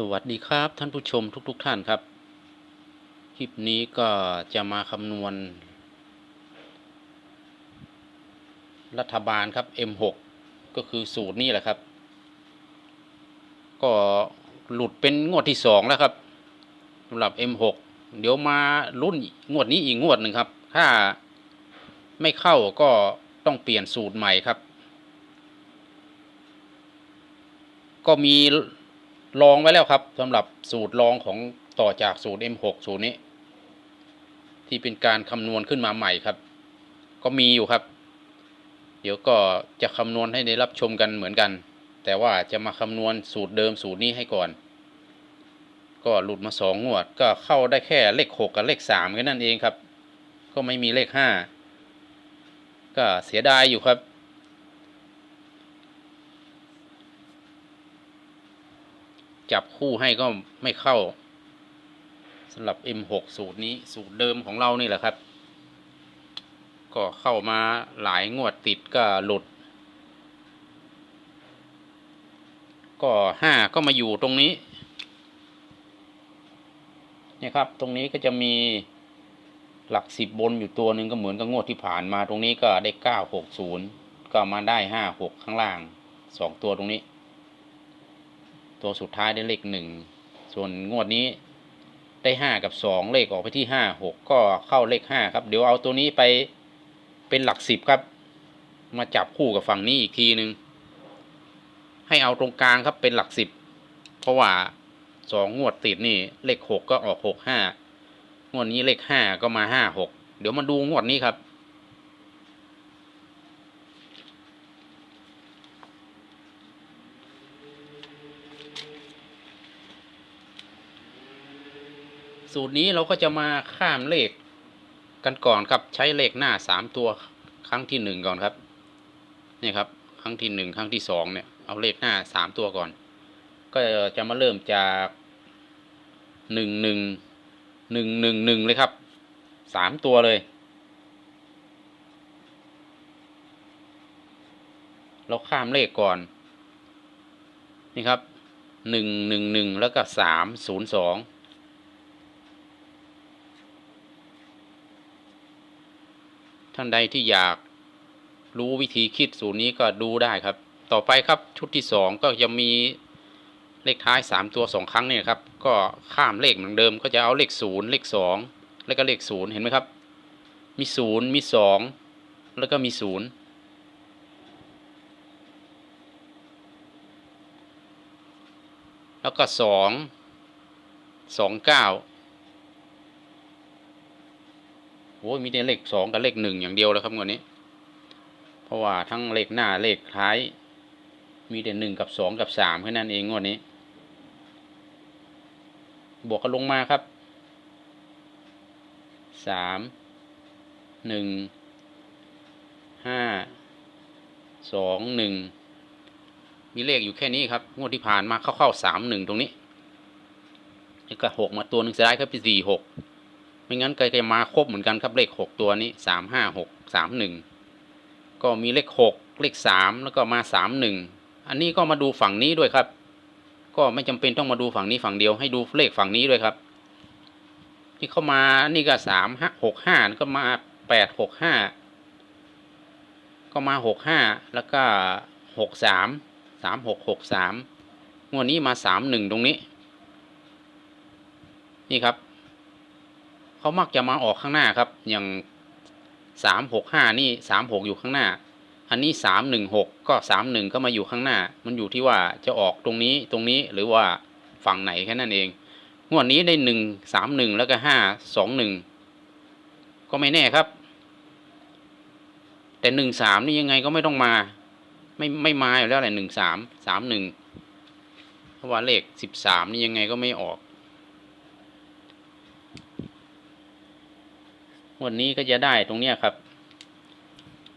สวัสดีครับท่านผู้ชมทุกๆทท่านครับ คลิปนี้ก็จะมาคำนวณ รัฐบาลครับ M6 ก็คือสูตรนี้แหละครับ ก็หลุดเป็นงวดที่สองแล้วครับสำหรับ M6 เดี๋ยวมารุ่นงวดนี้อีกงวดหนึ่งครับ ถ้าไม่เข้าก็ต้องเปลี่ยนสูตรใหม่ครับ ก็มี ลองไว้แล้วครับสำหรับสูตรลองของต่อจากสูตร M6 สูตรนี้ ที่เป็นการคำนวณขึ้นมาใหม่ครับ ก็มีอยู่ครับ เดี๋ยวก็จะคำนวณให้ได้รับชมกันเหมือนกัน แต่ว่าจะมาคำนวณสูตรเดิมสูตรนี้ให้ก่อน ก็หลุดมาสองงวด ก็เข้าได้แค่เลขหกกับเลขสามแค่นั้นเองครับ ก็ไม่มีเลขห้าก็เสียดายอยู่ครับ จับคู่ให้ก็ไม่เข้าสำหรับ M6 สูตรนี้สูตรเดิมของเรานี่แหละครับ ก็เข้ามาหลายงวดติดก็หลุด ก็ห้าก็มาอยู่ตรงนี้นี่ครับ ตรงนี้ก็จะมีหลักสิบบนอยู่ตัวหนึ่งก็เหมือนกับงวดที่ผ่านมาตรงนี้ก็ได้เก้าหกศูนย์ก็มาได้ห้าหกข้างล่างสองตัวตรงนี้ ตัวสุดท้ายได้เลขหนึ่งส่วนงวดนี้ได้ห้ากับสองเลขออกไปที่ห้าหกก็เข้าเลขห้าครับ เดี๋ยวเอาตัวนี้ไปเป็นหลักสิบครับ มาจับคู่กับฝั่งนี้อีกทีหนึ่งให้เอาตรงกลางครับเป็นหลักสิบเพราะว่าสองงวดติดนี่เลขหกก็ออกหกห้างวดนี้เลขห้าก็มาห้าหกเดี๋ยวมาดูงวดนี้ครับ สูตรนี้เราก็จะมาข้ามเลขกันก่อนครับ ใช้เลขหน้าสามตัวครั้งที่หนึ่งก่อนครับ นี่ครับ ครั้งที่หนึ่งครั้งที่สองเนี่ย เอาเลขหน้าสามตัวก่อน ก็จะมาเริ่มจากหนึ่งหนึ่งหนึ่งหนึ่งหนึ่งเลยครับสามตัวเลย เราข้ามเลขก่อน นี่ครับหนึ่งหนึ่งหนึ่งแล้วก็สามศูนย์สอง ท่านใดที่อยากรู้วิธีคิดสูตรนี้ก็ดูได้ครับ ต่อไปครับชุดที่สองก็จะมีเลขท้ายสามตัวสองครั้งเนี่ยครับ ก็ข้ามเลขเหมือนเดิม ก็จะเอาเลขศูนย์เลขสองแล้วก็เลขศูนย์เห็นไหมครับ มีศูนย์มีสองแล้วก็มีศูนย์แล้วก็สองสองเก้า อ้มีแต่เลขสองกับเลขหนึ่งอย่างเดียวแล้วครับงวดนี้ เพราะว่าทั้งเลขหน้าเลขท้าย มีแต่หนึ่งกับสองกับสามแค่นั้นเองงวดนี้ บวกกันลงมาครับสามหนึ่งห้าสองหนึ่งมีเลขอยู่แค่นี้ครับงวดที่ผ่านมาเข้าๆสามหนึ่งตรงนี้แล้วก็หกมาตัวหนึ่งเสียดายครับเป็นสี่หก ไม่งั้นก็จะมาครบเหมือนกันครับเลขหกตัวนี้สามห้าหกสามหนึ่งก็มีเลขหกเลขสามแล้วก็มาสามหนึ่งอันนี้ก็มาดูฝั่งนี้ด้วยครับ ก็ไม่จำเป็นต้องมาดูฝั่งนี้ฝั่งเดียวให้ดูเลขฝั่งนี้ด้วยครับ ที่เข้ามานี่ก็สามห้าหกห้าก็มาแปดหกห้าก็มาหกห้าแล้วก็หกสามสามหกหกสามงวดนี้มาสามหนึ่งตรงนี้ นี่ครับ เขามักจะมาออกข้างหน้าครับ อย่างสามหกห้านี่สามหกอยู่ข้างหน้า อันนี้สามหนึ่งหกก็สามหนึ่งก็มาอยู่ข้างหน้า มันอยู่ที่ว่าจะออกตรงนี้ตรงนี้หรือว่าฝั่งไหนแค่นั้นเองงวดนี้ได้หนึ่งสามหนึ่งแล้วก็ห้าสองหนึ่งก็ไม่แน่ครับ แต่หนึ่งสามนี่ยังไงก็ไม่ต้องมา ไม่ไม่มาอยู่แล้วแหละหนึ่งสามสามหนึ่งเพราะว่าเลขสิบสามนี่ยังไงก็ไม่ออก วันนี้ก็จะได้ตรงเนี้ยครับ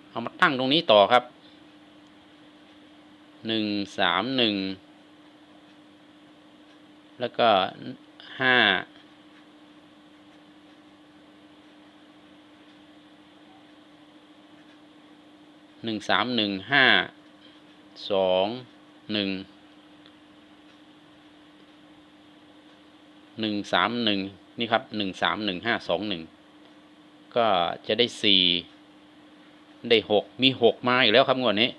เอามาตั้งตรงนี้ต่อครับหนึ่งสามหนึ่งแล้วก็ห้าหนึ่งสามหนึ่งห้าสองหนึ่งหนึ่งสามหนึ่งนี่ครับหนึ่งสามหนึ่งห้าสองหนึ่ง ก็จะได้สี่ได้หกมีหกมาอีกแล้วครับงวดนี้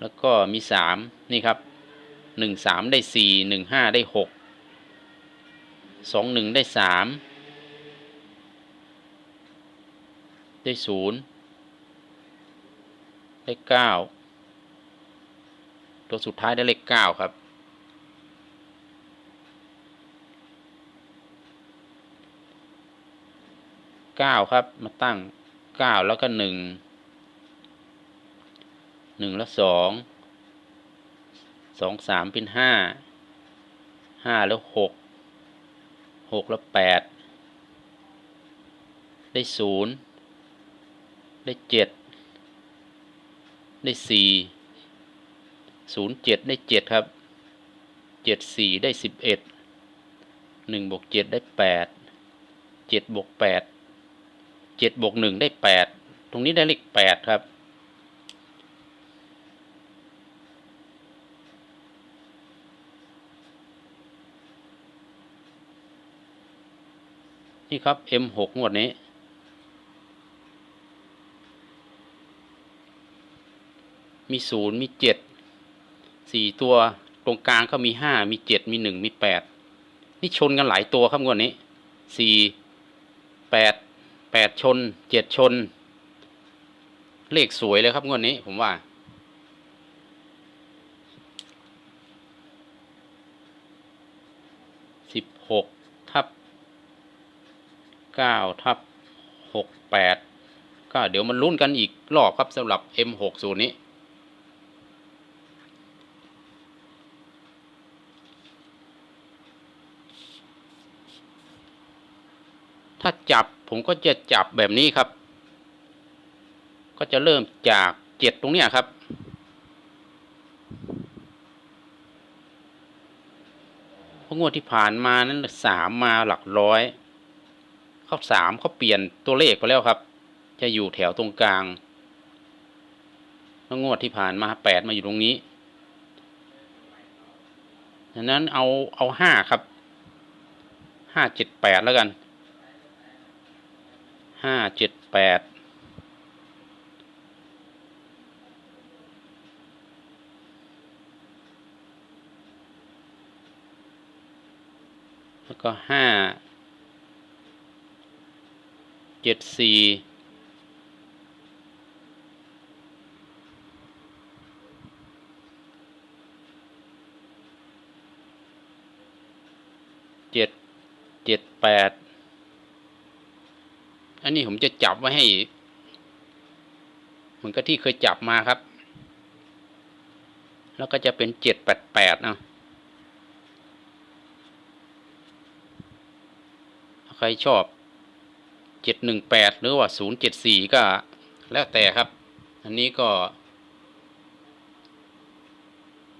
แล้วก็มีสามนี่ครับหนึ่งสามได้สี่หนึ่งห้าได้หกสองหนึ่งได้สามได้ศูนย์ได้เก้าตัวสุดท้ายได้เลขเก้าครับ เก้าครับ มาตั้งเก้าแล้วก็หนึ่งหนึ่งแล้วสองสองสามเป็นห้าห้าแล้วหกหกแล้วแปดได้ศูนย์ได้เจ็ดได้สี่ศูนย์เจ็ดได้เจ็ดครับเจ็ดสี่ได้สิบเอ็ดหนึ่งบวกเจ็ดได้แปดเจ็ดบวกแปด เจ็ดบวกหนึ่งได้แปดตรงนี้ได้เลขแปดครับ นี่ครับ M6 งวดนี้มีศูนย์มีเจ็ดสี่ตัวตรงกลางก็มีห้ามีเจ็ดมีหนึ่งมีแปดนี่ชนกันหลายตัวครับงวดนี้สี่แปด แปดชนเจ็ดชน เลขสวยเลยครับงวดนี้ผมว่า สิบหกทับเก้าทับหกแปดก็เดี๋ยวมันลุ้นกันอีกรอบครับสำหรับ M6 สูนี้ถ้าจับ ผมก็จะจับแบบนี้ครับ ก็จะเริ่มจากเจ็ดตรงเนี้ยครับพงวดที่ผ่านมานั้นสามมาหลักร้อย เข้าสามเขาเปลี่ยนตัวเลขไปแล้วครับ จะอยู่แถวตรงกลางแล้วงวดที่ผ่านมาแปดมาอยู่ตรงนี้ดังนั้นเอาเอาห้าครับห้าเจ็ดแปดแล้วกัน ห้าเจ็ดแปดแล้วก็ห้าเจ็ดสี่เจ็ดเจ็ดแปด อันนี้ผมจะจับไว้ให้เหมือนกับที่เคยจับมาครับ แล้วก็จะเป็นเจ็ดแปดแปดเนาะใครชอบเจ็ดหนึ่งแปดหรือว่าศูนย์เจ็ดสี่ก็แล้วแต่ครับ อันนี้ก็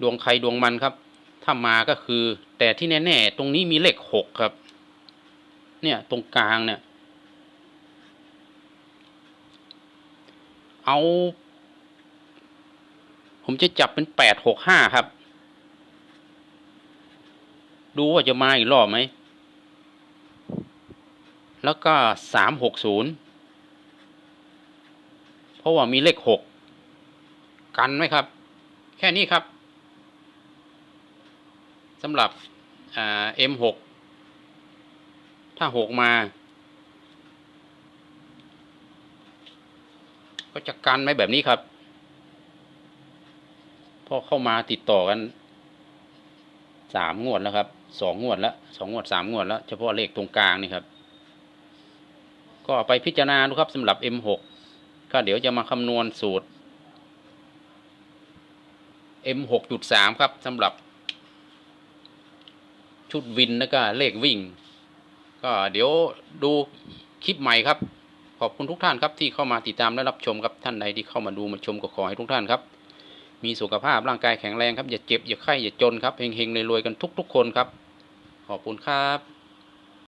ดวงใครดวงมันครับ ถ้ามาก็คือ แต่ที่แน่ ๆ ตรงนี้มีเลขหกครับ เนี่ยตรงกลางเนี่ย เอา ผมจะจับเป็นแปดหกห้าครับ ดูว่าจะมาอีกรอบไหม แล้วก็สามหกศูนย์เพราะว่ามีเลขหกกันไหมครับ แค่นี้ครับสำหรับเอ่า M6 ถ้าหกมา ก็จะกันไว้แบบนี้ครับ พอเข้ามาติดต่อกันสามงวดแล้วครับสองงวดแล้วสองงวดสามงวดแล้ว เฉพาะเลขตรงกลางนี่ครับ ก็ไปพิจารณาดูครับสำหรับ M6 ก็เดี๋ยวจะมาคำนวณสูตร M6.3 ครับสำหรับ ชุดวินแล้วก็เลขวิ่ง ก็เดี๋ยวดูคลิปใหม่ครับ ขอบคุณทุกท่านครับที่เข้ามาติดตามและรับชมครับท่านใดที่เข้ามาดูมาชมก็ขอให้ทุกท่านครับ มีสุขภาพร่างกายแข็งแรงครับอย่าเจ็บอย่าไข้อย่าจนครับเฮงๆรวยๆกันทุก ๆ คนครับ ขอบคุณครับ